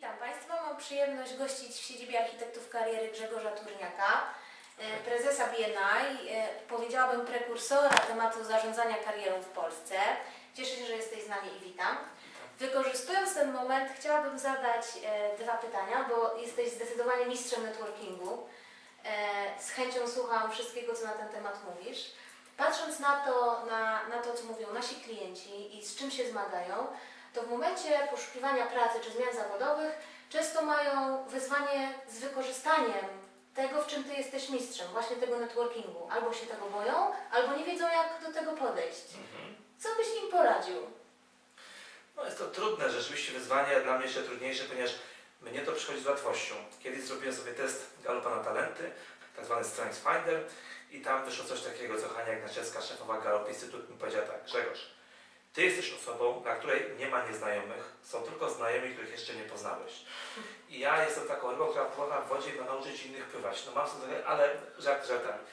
Witam Państwa. Mam przyjemność gościć w siedzibie architektów kariery Grzegorza Turniaka, e, prezesa BNI, e, powiedziałabym prekursora tematu zarządzania karierą w Polsce. Cieszę się, że jesteś z nami i witam. Wykorzystując ten moment, chciałabym zadać e, dwa pytania, bo jesteś zdecydowanie mistrzem networkingu. Z chęcią słucham wszystkiego, co na ten temat mówisz. Patrząc na to, na, na to, co mówią nasi klienci i z czym się zmagają, to w momencie poszukiwania pracy czy zmian zawodowych często mają wyzwanie z wykorzystaniem tego, w czym Ty jesteś mistrzem, właśnie tego networkingu. Albo się tego boją, albo nie wiedzą, jak do tego podejść. Co byś im poradził? No jest to trudne rzeczywiście wyzwanie, dla mnie jeszcze trudniejsze, ponieważ mnie to przychodzi z łatwością. Kiedyś zrobiłem sobie test Galupa na talenty, tak zwany Strengths Finder i tam wyszło coś takiego, co Hania Ignaczewska, szefowa Galup Instytut mi powiedziała tak, Grzegorz, Ty jesteś osobą, na której nie ma nieznajomych, są tylko znajomi, których jeszcze nie poznałeś. I ja jestem taką rybą, która pływa w wodzie i ma nauczyć innych pływać. No mam sobie, ale żart żartami.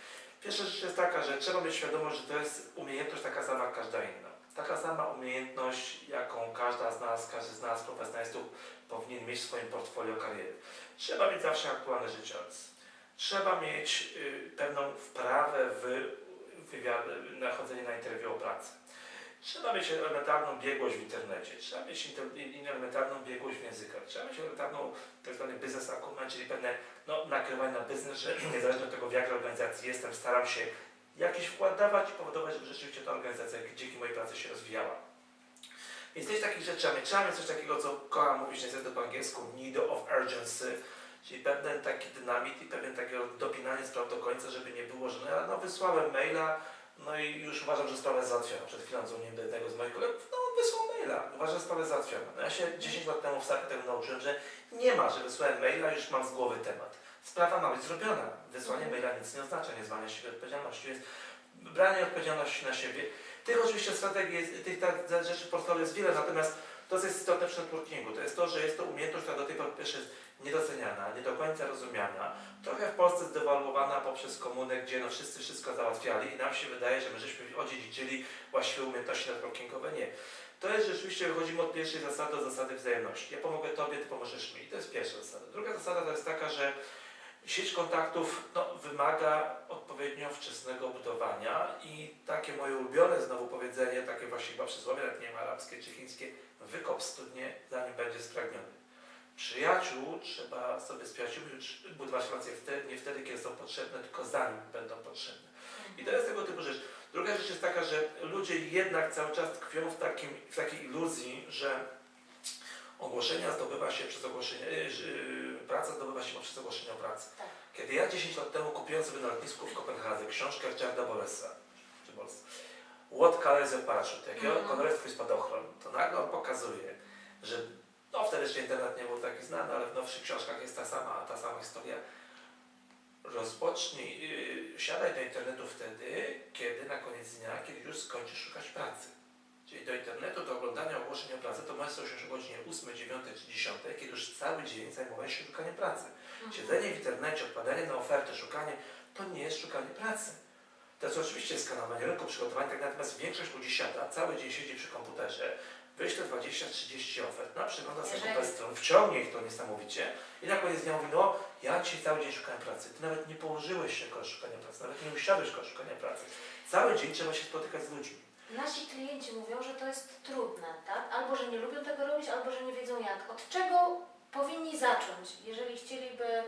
Pierwsza rzecz jest taka, że trzeba mieć świadomość, że to jest umiejętność taka sama jak każda inna. Taka sama umiejętność, jaką każda z nas, każdy z nas profesjonalistów powinien mieć w swoim portfolio kariery. Trzeba mieć zawsze aktualny życiorys. Trzeba mieć y, pewną wprawę w wywiad, na chodzenie na interwiu o pracę. Trzeba mieć elementarną biegłość w internecie, trzeba mieć elementarną biegłość w językach, trzeba mieć elementarną tak zwany business acumen, czyli pewne no, nakierowanie na biznes, że niezależnie od tego w jakiej organizacji jestem, staram się jakiś wkład dawać i powodować, żeby rzeczywiście ta organizacja dzięki mojej pracy się rozwijała. Więc coś takich rzeczy, trzeba mieć, trzeba mieć coś takiego, co kocham mówić niestety po angielsku, need of urgency, czyli pewien taki dynamit i pewien takiego dopinanie spraw do końca, żeby nie było, że no ja no, wysłałem maila, no i już uważam, że sprawa jest załatwiona. Przed chwilą dzwoniłem do jednego z moich kolegów, no wysłał maila, uważam, że sprawa jest załatwiona. No ja się 10 lat temu w Starku tego nauczyłem, że nie ma, że wysłałem maila, już mam z głowy temat. Sprawa ma być zrobiona. Wysłanie maila nic nie oznacza, nie zwalnia się odpowiedzialności, więc branie odpowiedzialności na siebie. Tych oczywiście strategii, jest, tych rzeczy w portfolio jest wiele, natomiast to, jest istotne przy networkingu, to jest to, że jest to umiejętność, która do tej pory pierwsze jest niedoceniana, nie do końca rozumiana, trochę w Polsce zdewaluowana poprzez komunę, gdzie no wszyscy wszystko załatwiali i nam się wydaje, że my żeśmy odziedziczyli właściwe umiejętności networkingowe. Nie. To jest rzeczywiście, wychodzimy od pierwszej zasady do zasady wzajemności. Ja pomogę Tobie, Ty pomożesz mi. To jest pierwsza zasada. Druga zasada to jest taka, że sieć kontaktów no, wymaga odpowiednio wczesnego budowania i takie moje ulubione znowu powiedzenie, takie właśnie chyba przysłowie, nawet nie wiem, arabskie czy chińskie, wykop studnie, zanim będzie spragniony. Przyjaciół trzeba sobie z przyjaciółmi budować relacje wtedy, nie wtedy, kiedy są potrzebne, tylko zanim będą potrzebne. I to jest tego typu rzecz. Druga rzecz jest taka, że ludzie jednak cały czas tkwią w, takim, w takiej iluzji, że ogłoszenia zdobywa się przez ogłoszenie, praca zdobywa się poprzez ogłoszenie o pracy. Tak. Kiedy ja 10 lat temu kupiłem sobie na lotnisku w Kopenhadze książkę Richarda Bollesa, czy Bollesa, What Color is Your Parachute, jakiego Mhm. koloru jest twój spadochron, to nagle on pokazuje, że no wtedy jeszcze internet nie był taki znany, ale w nowszych książkach jest ta sama, ta sama historia. Rozpocznij, yy, siadaj do internetu wtedy, kiedy na koniec dnia, kiedy już skończysz szukać pracy. Czyli do internetu, do oglądania ogłoszeń o pracę, to sobie usiąść o godzinie 8, 9 czy 10, kiedy już cały dzień zajmowałeś się szukaniem pracy. Siedzenie w internecie, odpadanie na ofertę, szukanie, to nie jest szukanie pracy. To jest oczywiście skanowanie rynku, przygotowanie, tak natomiast większość ludzi siada, cały dzień siedzi przy komputerze, wyśle 20-30 ofert, na przegląda sobie kupę stron, wciągnie ich to niesamowicie i na koniec dnia mówi, no ja dzisiaj cały dzień szukałem pracy. Ty nawet nie położyłeś się koło szukania pracy, nawet nie usiadłeś koło szukania pracy. Cały dzień trzeba się spotykać z ludźmi. Nasi klienci mówią, że to jest trudne, tak? Albo, że nie lubią tego robić, albo, że nie wiedzą jak. Od czego powinni zacząć, jeżeli chcieliby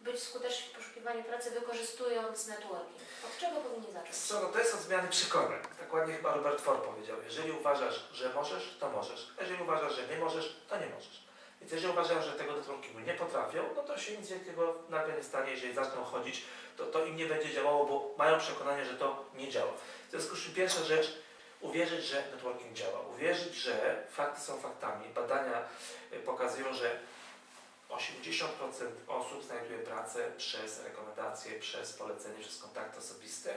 być skuteczni w poszukiwaniu pracy, wykorzystując networking? Od czego powinni zacząć? Co, no to jest od zmiany przekonań. Tak ładnie chyba Robert Ford powiedział. Jeżeli uważasz, że możesz, to możesz. Jeżeli uważasz, że nie możesz, to nie możesz. Więc jeżeli uważają, że tego networkingu nie potrafią, no to się nic wielkiego nagle nie stanie. Jeżeli zaczną chodzić, to to im nie będzie działało, bo mają przekonanie, że to nie działa. W związku z czym pierwsza rzecz, uwierzyć, że networking działa. Uwierzyć, że fakty są faktami. Badania y, pokazują, że 80% osób znajduje pracę przez rekomendacje, przez polecenie, przez kontakty osobiste,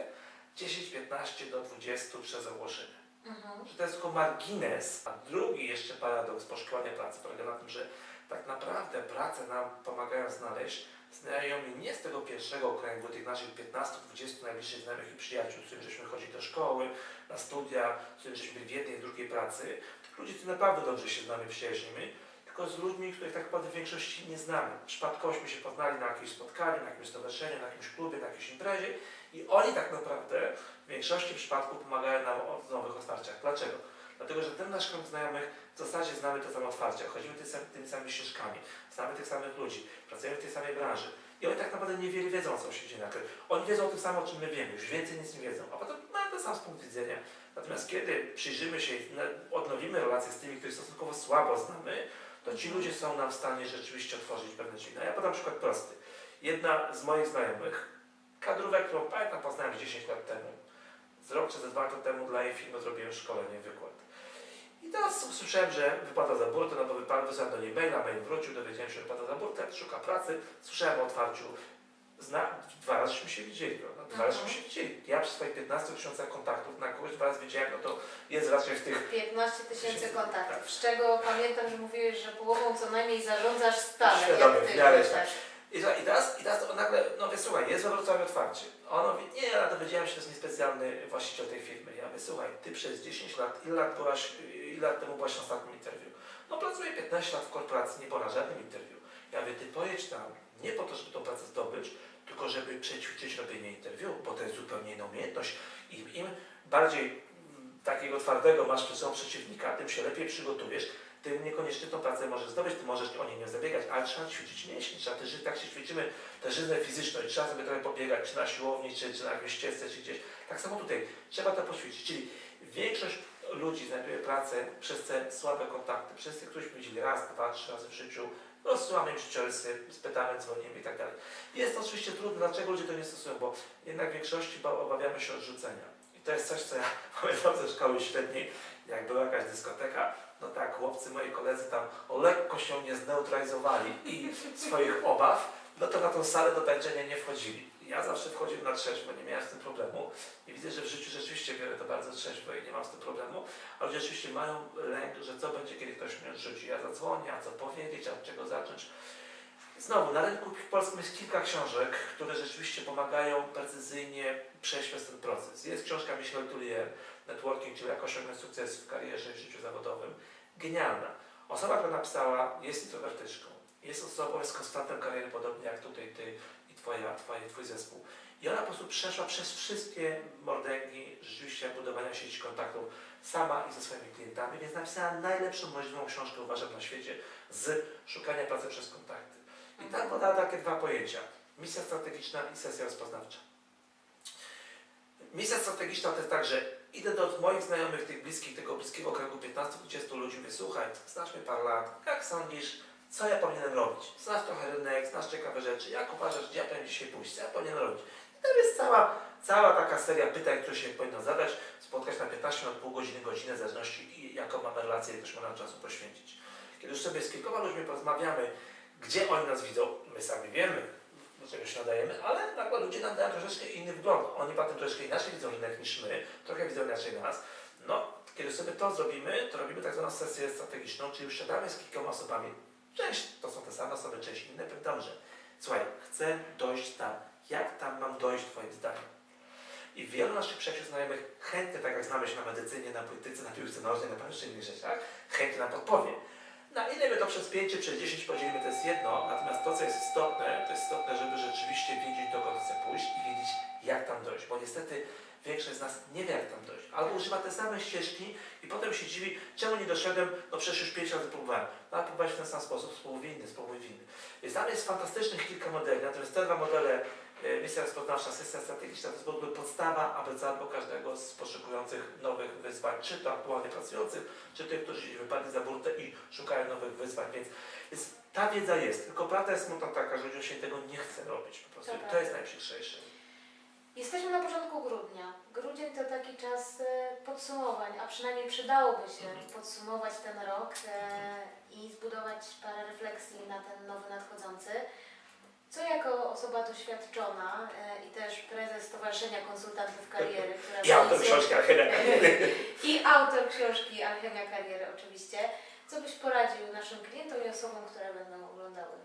10-15 do 20 przez ogłoszenie. Mhm. Że to jest tylko margines. A drugi jeszcze paradoks poszukiwania pracy polega na tym, że tak naprawdę pracę nam pomagają znaleźć znajomi nie z tego pierwszego kręgu, tych naszych 15-20 najbliższych znajomych i przyjaciół, z którymi żeśmy chodzili do szkoły, na studia, byli w jednej i drugiej pracy, ludzi, którzy naprawdę dobrze się z nami przyjaźnimy, tylko z ludźmi, których tak naprawdę w większości nie znamy. Przypadkowośmy się poznali na jakimś spotkaniu, na jakimś stowarzyszeniu, na jakimś klubie, na jakiejś imprezie i oni tak naprawdę w większości przypadków pomagają nam w nowych otwarciach. Dlaczego? Dlatego, że ten nasz krąg znajomych w zasadzie znamy te same otwarcia, chodzimy ty, tymi samymi ścieżkami, znamy tych samych ludzi, pracujemy w tej samej branży. I oni tak naprawdę niewiele wiedzą, co się dzieje na. Oni wiedzą o tym samym, o czym my wiemy, już więcej nic nie wiedzą, a potem ten sam punkt widzenia. Natomiast kiedy przyjrzymy się i odnowimy relacje z tymi, których stosunkowo słabo znamy, to ci ludzie są nam w stanie rzeczywiście otworzyć pewne drzwi. No ja podam przykład prosty. Jedna z moich znajomych, kadrówek, którą pamiętam poznałem już 10 lat temu, z rok czy ze dwa lata temu dla jej firmy zrobiłem szkolenie, wykład. I teraz usłyszałem, że wypada za burtę, no bo wypadł, wysłałem do niej maila, mail wrócił, dowiedziałem się, że wypada za burtę, szuka pracy, słyszałem o otwarciu. Zna, dwa razyśmy się widzieli, prawda? Dwa razy się widzieli. Ja przy swoich 15 tysiącach kontaktów na kogoś dwa razy widziałem, no to jest raczej w tych 15 tysięcy Tak. kontaktów, z czego pamiętam, że mówiłeś, że połową co najmniej zarządzasz stanem. Świadomie, w miarę też. I, to- I teraz, i teraz on nagle, no słuchaj, jest we Wrocławiu otwarcie. A on mówi, nie, ja dowiedziałem się, że to jest niespecjalny właściciel tej firmy. Ja mówię, słuchaj, ty przez 10 lat, ile lat, byłaś, ile lat temu byłaś na ostatnim interwiu? No pracuję 15 lat w korporacji, nie na żadnym interwiu. Ja mówię, ty pojedź tam nie po to, żeby tą pracę zdobyć, tylko żeby przećwiczyć robienie interwiu, bo to jest zupełnie inna umiejętność. I im bardziej mm, takiego twardego masz przed sobą przeciwnika, tym się lepiej przygotujesz, ty niekoniecznie tą pracę możesz zdobyć, ty możesz o niej nie zabiegać, ale trzeba ćwiczyć mięśnie, trzeba też, tak się ćwiczymy tę żyznę fizyczną i trzeba sobie trochę pobiegać, czy na siłowni, czy, czy na jakimś ścieżce, czy gdzieś. Tak samo tutaj, trzeba to poćwiczyć, czyli większość ludzi znajduje pracę przez te słabe kontakty, przez tych, których widzieli raz, dwa, trzy razy w życiu, rozsyłamy im życiorysy, spytamy, dzwonimy i tak dalej. Jest to oczywiście trudne, dlaczego ludzie to nie stosują, bo jednak w większości ba- obawiamy się odrzucenia. I to jest coś, co ja pamiętam ze szkoły średniej, jak była jakaś dyskoteka, no tak, chłopcy, moi koledzy tam lekko się nie zneutralizowali i swoich obaw, no to na tą salę do tańczenia nie wchodzili. Ja zawsze wchodziłem na trzeźwo, nie miałem z tym problemu i widzę, że w życiu rzeczywiście biorę to bardzo trzeźwo i nie mam z tym problemu, ale rzeczywiście mają lęk, że co będzie, kiedy ktoś mnie odrzuci. Ja zadzwonię, a co powiedzieć, a od czego zacząć. Znowu, na rynku polskim jest kilka książek, które rzeczywiście pomagają precyzyjnie przejść przez ten proces. Jest książka Michel Tullier, Networking, czyli jak osiągnąć sukces w karierze i życiu zawodowym. Genialna. Osoba, która napisała, jest introwertyczką. Jest osobą z konstantem kariery, podobnie jak tutaj ty twoja, twoje, twój zespół. I ona po prostu przeszła przez wszystkie mordęgi rzeczywiście budowania sieci kontaktów sama i ze swoimi klientami, więc napisała najlepszą możliwą książkę, uważam, na świecie z szukania pracy przez kontakty. I tam podała takie dwa pojęcia. Misja strategiczna i sesja rozpoznawcza. Misja strategiczna to jest tak, że idę do moich znajomych, tych bliskich, tego bliskiego kręgu 15-20 ludzi, mówię, słuchaj, znasz mnie parę lat, jak sądzisz, co ja powinienem robić? Znasz trochę rynek, znasz ciekawe rzeczy, jak uważasz, gdzie ja powinienem dzisiaj pójść, co ja powinienem robić? I to jest cała, cała taka seria pytań, które się powinno zadać, spotkać na 15 na pół godziny, godzinę, w zależności jaką mamy relację, ile też mamy czasu poświęcić. Kiedy już sobie z kilkoma ludźmi porozmawiamy, gdzie oni nas widzą, my sami wiemy, do czego się nadajemy, ale nagle ludzie nam dają troszeczkę inny wgląd. Oni potem troszeczkę inaczej widzą rynek niż my, trochę widzą inaczej nas. No, kiedy sobie to zrobimy, to robimy tak zwaną sesję strategiczną, czyli usiadamy z kilkoma osobami. Część to są te same osoby, część inne. Powiem dobrze, słuchaj, chcę dojść tam. Jak tam mam dojść twoim zdaniem? I wielu naszych przyjaciół znajomych chętnie, tak jak znamy się na medycynie, na polityce, na piłce nożnej, na paru innych rzeczach, chętnie nam podpowie. Na ile my to przez 5 czy przez 10 podzielimy, to jest jedno, natomiast to, co jest istotne, to jest istotne, żeby rzeczywiście wiedzieć, dokąd chce pójść i wiedzieć, jak tam dojść, bo niestety większość z nas nie wie, jak tam dojść. Albo używa te same ścieżki i potem się dziwi, czemu nie doszedłem, no przecież już 5 razy próbowałem. No, ale próbowałeś w ten sam sposób, spróbuj w inny, spróbuj w inny. Więc tam jest fantastycznych kilka modeli, natomiast te dwa modele, e, misja rozpoznawcza, sesja strategiczna, to jest w ogóle podstawa abecadło każdego z poszukujących nowych wyzwań, czy to aktualnie pracujących, czy tych, którzy wypadli za burtę i szukają nowych wyzwań, więc, więc ta wiedza jest, tylko prawda jest smutna taka, że ludziom się tego nie chce robić po prostu. To to jest najprzykrzejsze. Jesteśmy na początku grudnia. Grudzień to taki czas e, podsumowań, a przynajmniej przydałoby się Mhm. podsumować ten rok e, i zbudować parę refleksji na ten nowy nadchodzący. Co jako osoba doświadczona e, i też prezes Stowarzyszenia Konsultantów Kariery, która I autor książki Alchemia. i autor książki Alchemia Kariery oczywiście, co byś poradził naszym klientom i osobom, które będą oglądały